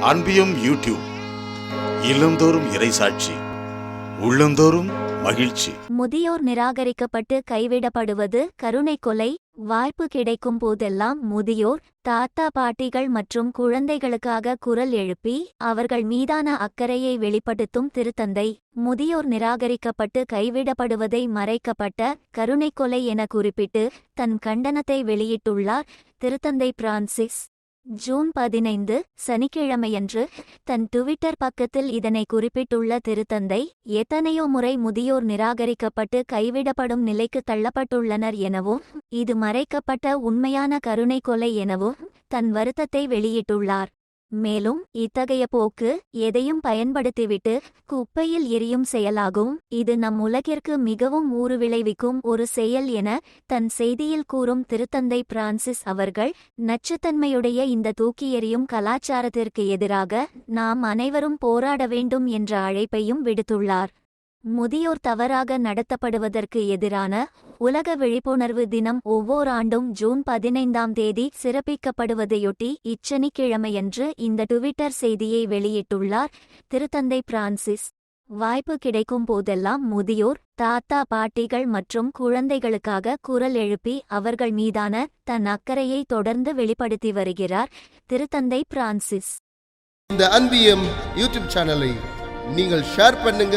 அன்பியும் YouTube இல்லந்தோறும் இறைசாட்சி உள்ளந்தோறும் மகிழ்ச்சி. முதியோர் நிராகரிக்கப்பட்டு கைவிடப்படுவது கருணை கொலை வாய்ப்பு கிடைக்கும் போதெல்லாம் முதியோர் தாத்தா பாட்டிகள் மற்றும் குழந்தைகளுக்காக குரல் எழுப்பி அவர்கள் மீதான அக்கறையை வெளிப்படுத்தும் திருத்தந்தை. முதியோர் நிராகரிக்கப்பட்டு கைவிடப்படுவதை மறைக்கப்பட்ட கருணை கொலை என குறிப்பிட்டு தன் கண்டனத்தை வெளியிட்டுள்ளார் திருத்தந்தை பிரான்சிஸ். ஜூன் பதினைந்து சனிக்கிழமையன்று தன் டுவிட்டர் பக்கத்தில் இதனை குறிப்பிட்டுள்ள திருத்தந்தை எத்தனையோ முறை முதியோர் நிராகரிக்கப்பட்டு கைவிடப்படும் நிலைக்கு தள்ளப்பட்டுள்ளனர் எனவும் இது மறைக்கப்பட்ட உண்மையான கருணை கொலை எனவும் தன் வருத்தத்தை வெளியிட்டுள்ளார். மேலும் இத்தகைய போக்கு எதையும் பயன்படுத்திவிட்டு குப்பையில் எரியும் செயலாகும். இது நம் உலகிற்கு மிகவும் ஊறு விளைவிக்கும் ஒரு செயல் என தன் செய்தியில் கூறும் திருத்தந்தை பிரான்சிஸ் அவர்கள் நச்சுத்தன்மையுடைய இந்த தூக்கி எறியும் கலாச்சாரத்திற்கு எதிராக நாம் அனைவரும் போராட வேண்டும் என்ற அழைப்பையும் விடுத்துள்ளார். முதியோர் தவறாக நடத்தப்படுவதற்கு எதிரான உலக விழிப்புணர்வு தினம் ஒவ்வொரு ஆண்டும் ஜூன் பதினைந்தாம் தேதி சிறப்பிக்கப்படுவதையொட்டி இச்சனிக்கிழமையன்று இந்த டுவிட்டர் செய்தியை வெளியிட்டுள்ளார் திருத்தந்தை பிரான்சிஸ். வாய்ப்பு கிடைக்கும் போதெல்லாம் முதியோர் தாத்தா பாட்டிகள் மற்றும் குழந்தைகளுக்காக குரல் எழுப்பி அவர்கள் மீதான தன் அக்கறையை தொடர்ந்து வெளிப்படுத்தி வருகிறார் திருத்தந்தை பிரான்சிஸ். இந்த அன்பியம் யூடியூப் சேனலை நீங்கள் ஷேர் பண்ணுங்க